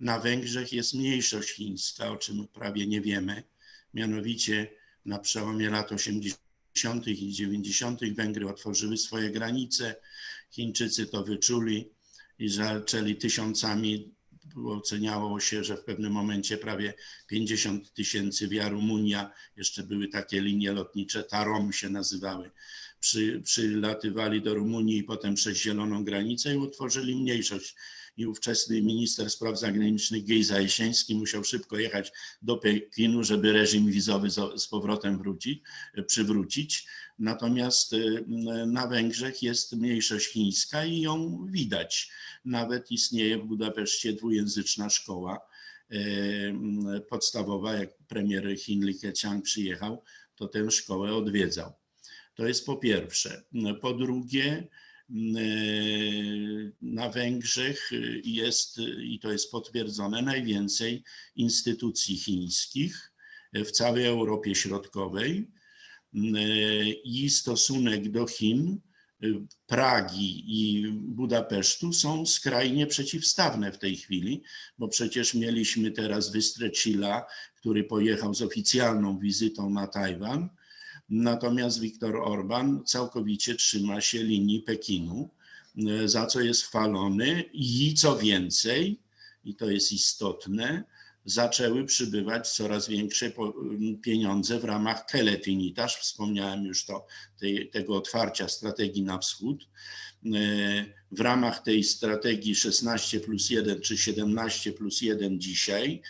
na Węgrzech jest mniejszość chińska, o czym prawie nie wiemy. Mianowicie na przełomie lat 80. i 90. Węgry otworzyły swoje granice. Chińczycy to wyczuli i zaczęli tysiącami oceniało się, że w pewnym momencie prawie 50 tysięcy via Rumunia, jeszcze były takie linie lotnicze, Tarom się nazywały, przy, przylatywali do Rumunii i potem przez zieloną granicę i utworzyli mniejszość. I ówczesny minister spraw zagranicznych Gejza Jesiński musiał szybko jechać do Pekinu, żeby reżim wizowy z, powrotem wrócić, przywrócić. Natomiast y, na Węgrzech jest mniejszość chińska i ją widać. Nawet istnieje w Budapeszcie dwujęzyczna szkoła y, podstawowa. Jak premier Chin Li Keqiang przyjechał, to tę szkołę odwiedzał. To jest po pierwsze. Po drugie, y, na Węgrzech jest, i to jest potwierdzone, najwięcej instytucji chińskich w całej Europie Środkowej. I stosunek do Chin, Pragi i Budapesztu są skrajnie przeciwstawne w tej chwili, bo przecież mieliśmy teraz Wystrecila, który pojechał z oficjalną wizytą na Tajwan, natomiast Viktor Orban całkowicie trzyma się linii Pekinu, za co jest chwalony i co więcej, i to jest istotne, zaczęły przybywać coraz większe pieniądze w ramach Keletinitasz. Wspomniałem już to, tej, tego otwarcia strategii na wschód. E, w ramach tej strategii 16 plus 1 czy 17 plus 1 dzisiaj e,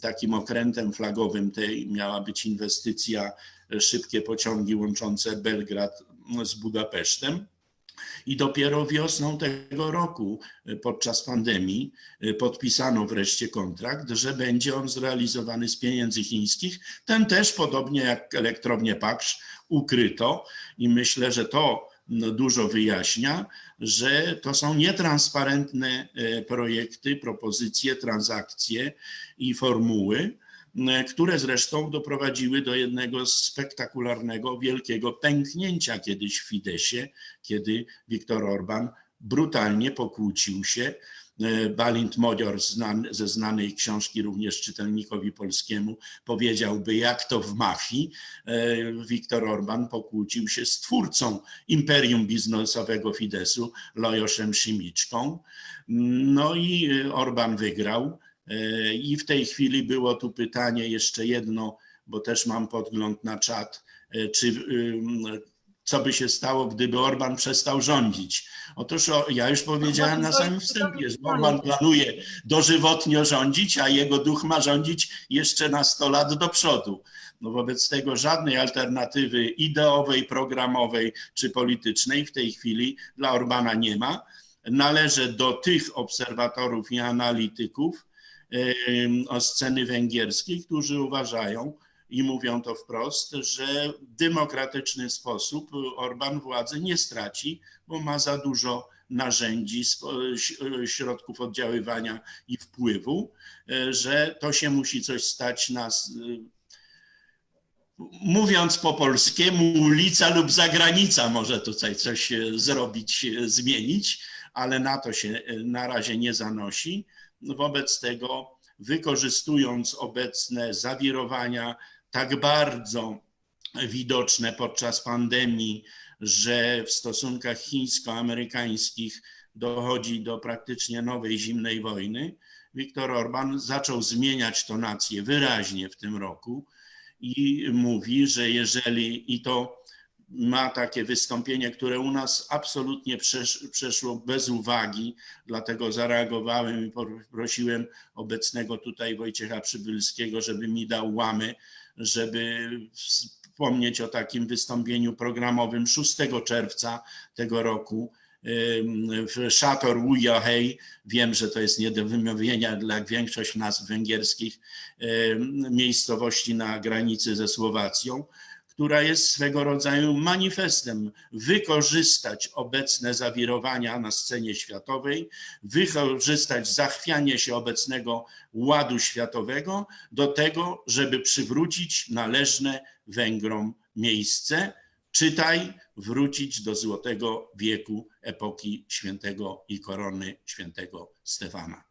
takim okrętem flagowym tej miała być inwestycja szybkie pociągi łączące Belgrad z Budapesztem. I dopiero wiosną tego roku, e, podczas pandemii, e, podpisano wreszcie kontrakt, że będzie on zrealizowany z pieniędzy chińskich. Ten też, podobnie jak elektrownię Paksz, ukryto i myślę, że to dużo wyjaśnia, że to są nietransparentne e, projekty, propozycje, transakcje i formuły które zresztą doprowadziły do jednego spektakularnego, wielkiego pęknięcia kiedyś w Fidesie, kiedy Viktor Orban brutalnie pokłócił się. E, Balint Modior ze znanej książki również czytelnikowi polskiemu powiedziałby, jak to w mafii. E, Viktor Orban pokłócił się z twórcą imperium biznesowego Fidesu, Lojoszem Szymiczką. No i Orban wygrał. E, I w tej chwili było tu pytanie jeszcze jedno, bo też mam podgląd na czat, e, czy co by się stało, gdyby Orban przestał rządzić. Otóż ja już powiedziałem na samym wstępie, że Orban planuje dożywotnio rządzić, a jego duch ma rządzić jeszcze na 100 lat do przodu. No wobec tego żadnej alternatywy ideowej, programowej czy politycznej w tej chwili dla Orbana nie ma. Należę do tych obserwatorów i analityków, o sceny węgierskiej, którzy uważają i mówią to wprost, że w demokratyczny sposób Orban władzy nie straci, bo ma za dużo narzędzi, środków oddziaływania i wpływu, e, że to się musi coś stać nas mówiąc po polskiemu, ulica lub zagranica może tutaj coś zrobić, zmienić, ale na to się na razie nie zanosi. Wobec tego, wykorzystując obecne zawirowania tak bardzo widoczne podczas pandemii, że w stosunkach chińsko-amerykańskich dochodzi do praktycznie nowej zimnej wojny, Viktor Orban zaczął zmieniać tonację wyraźnie w tym roku i mówi, że jeżeli i to ma takie wystąpienie, które u nas absolutnie przeszło bez uwagi, dlatego zareagowałem i prosiłem obecnego tutaj Wojciecha Przybylskiego, żeby mi dał łamy, żeby wspomnieć o takim wystąpieniu programowym 6 czerwca tego roku w Szator Ujahej. Wiem, że to jest nie do wymówienia dla większość nazw węgierskich miejscowości na granicy ze Słowacją która jest swego rodzaju manifestem wykorzystać obecne zawirowania na scenie światowej, wykorzystać zachwianie się obecnego ładu światowego do tego, żeby przywrócić należne Węgrom miejsce, czytaj, wrócić do złotego wieku epoki świętego i korony świętego Stefana.